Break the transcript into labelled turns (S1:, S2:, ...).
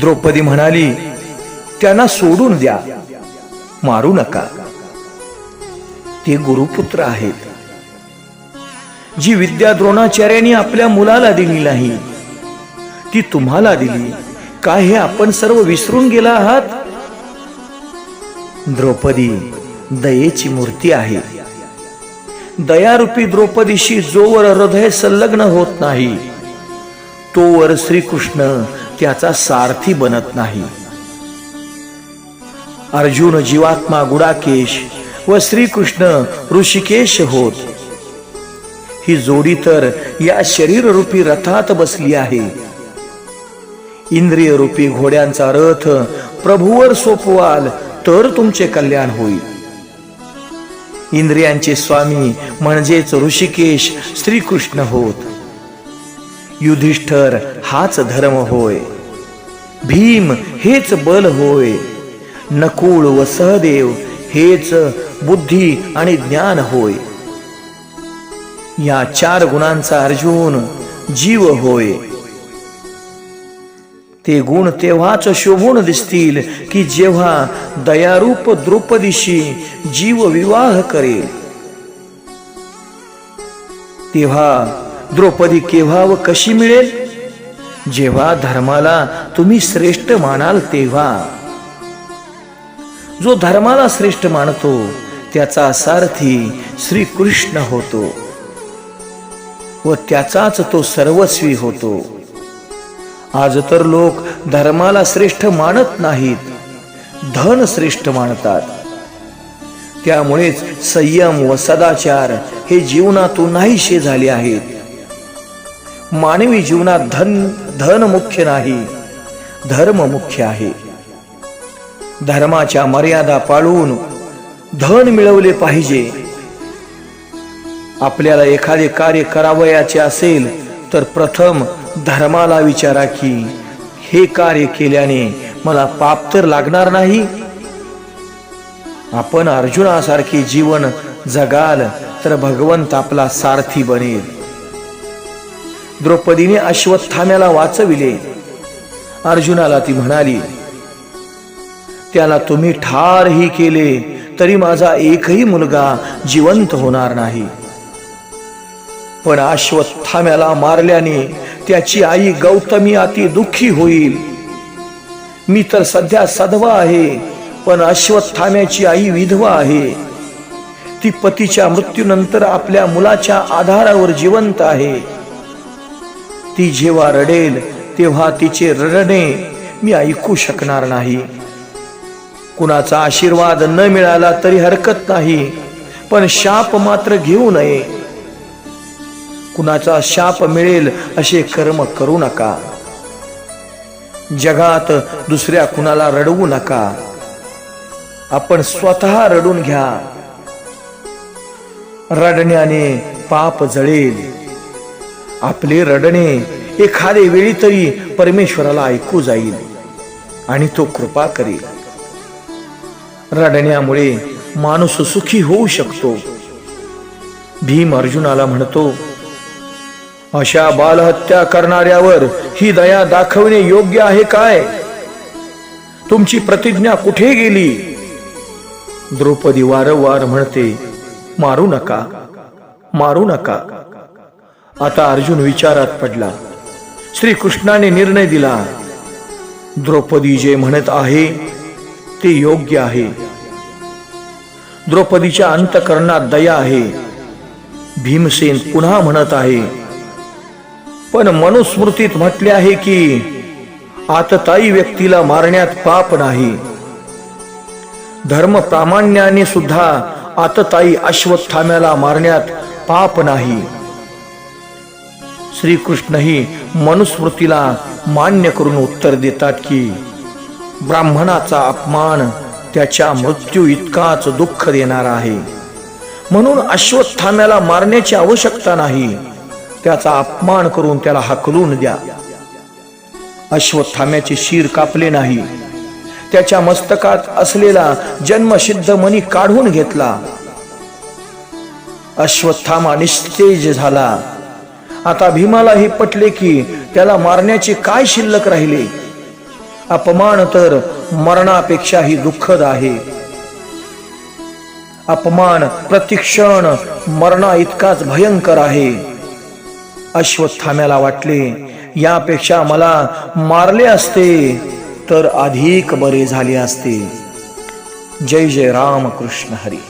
S1: द्रौपदी म्हणाली त्यांना सोडून द्या. मारू नका. ते गुरुपुत्र आहेत. जी विद्या द्रोणाचार्यांनी आपल्या मुलाला दिली नाही ती तुम्हाला दिली. काय हे आपण सर्व विसरून गेला आहात? द्रौपदी दयेची मूर्ती आहे. दयारूपी द्रौपदीशी जोवर हृदय संलग्न होत नाही. तोवर श्रीकृष्ण त्याचा सारथी बनत नाही. अर्जुन जीवात्मा गुडाकेश व श्रीकृष्ण ऋषिकेश होत. ही जोडी तर या शरीर रूपी रथात बसली आहे. इंद्रिय रूपी घोड्यांचा रथ प्रभूवर सोपवाल तर तुमचे कल्याण होईल. इंद्रियांचे स्वामी म्हणजेच ऋषिकेश श्रीकृष्ण होत. युधिष्ठर हाच धर्म होय. भीम हेच बल होय. नकुळ व सहदेव हेच बुद्धी आणि ज्ञान होय. या चार गुणांचा अर्जुन जीव होय. ते गुण तेव्हाच शोभून दिसतील की जेव्हा दयारूप द्रौपदीशी जीव विवाह करेल. तेव्हा द्रौपदी केव्हा व कशी मिळेल? जेव्हा धर्माला तुम्ही श्रेष्ठ मानाल तेव्हा. जो धर्माला श्रेष्ठ मानतो त्याचा सारथी श्रीकृष्ण होतो. व त्याचाच तो सर्वस्वी होतो. आज तर लोक धर्माला श्रेष्ठ मानत नाहीत धन श्रेष्ठ मानतात. त्यामुळेच संयम व सदाचार हे जीवनातून नाहीशे झाले आहेत. मानवी जीवनात धन धन मुख्य नाही धर्म मुख्य आहे. धर्माच्या मर्यादा पाळून धन मिळवले पाहिजे. आपल्याला एखादे कार्य करावयाचे असेल तर प्रथम धर्माला विचारा की हे कार्य केल्याने मला पाप तर लागणार नाही? आपण अर्जुनासारखे जीवन जगाल तर भगवंत आपला सारथी बनेल. द्रौपदीने अश्वत्थाम्याला वाचविले. अर्जुनाला ती म्हणाली त्याला तुम्ही ठारही केले तरी माझा एकही मुलगा जिवंत होणार नाही. पण अश्वत्थाम्याला मारल्याने त्याची आई गौतमी अति दुःखी होईल. मी तर सध्या सधवा आहे पण अश्वत्थाम्याची आई विधवा आहे. ती पतीच्या मृत्यूनंतर आपल्या मुलाच्या आधारावर जिवंत आहे. ती जेव्हा रडेल तेव्हा तिचे रडणे मी ऐकू शकणार नाही. कुणाचा आशीर्वाद न मिळाला तरी हरकत नाही पण शाप मात्र घेऊ नये. कुणाचा शाप मिळेल असे कर्म करू नका. जगात दुसऱ्या कुणाला रडवू नका. आपण स्वतः रडून घ्या. रडण्याने पाप जळेल. आपले रडणे एखादे वेळी तरी परमेश्वराला ऐकू जाईल आणि तो कृपा करेल. रडण्यामुळे माणूस सुखी होऊ शकतो. भीम अर्जुनाला म्हणतो अशा बालहत्या करणाऱ्यावर ही दया दाखवणे योग्य आहे काय? तुमची प्रतिज्ञा कुठे गेली? द्रौपदी वारंवार म्हणते मारू नका मारू नका. आता अर्जुन विचारात पडला. श्रीकृष्णाने निर्णय दिला. द्रौपदी जे म्हणत आहे ते योग्य आहे. द्रौपदीच्या अंतकरणात दया आहे. भीमसेन पुन्हा म्हणत आहे पण मनुस्मृतीत म्हटले आहे की आतताई व्यक्तीला मारण्यात पाप नाही. धर्म प्रामाण्याने सुद्धा आतताई अश्वत्थाम्याला मारण्यात पाप नाही. श्रीकृष्णही मनुस्मृतीला मान्य करून उत्तर देतात की ब्राह्मणाचा अपमान त्याच्या मृत्यू इतकाच दुःख देणार आहे. म्हणून अश्वत्थाम्याला मारण्याची आवश्यकता नाही. त्याचा अपमान करून त्याला हकलून द्या. अश्वत्थाम्याचे शिर कापले नाही. त्याच्या मस्तकात असलेला जन्मसिद्ध मनी काढून घेतला. अश्वत्थामा निस्तेज झाला. आता भीमाला हे पटले की त्याला मारण्याचे काय शिल्लक राहिले? अपमान तर मरणापेक्षाही दुःखद आहे. अपमान प्रतिक्षण मरणा इतकाच भयंकर आहे. अश्वत्थाम्याला वाटले यापेक्षा मला मारले असते तर अधिक बरे झाले असते. जय जय राम कृष्ण हरी.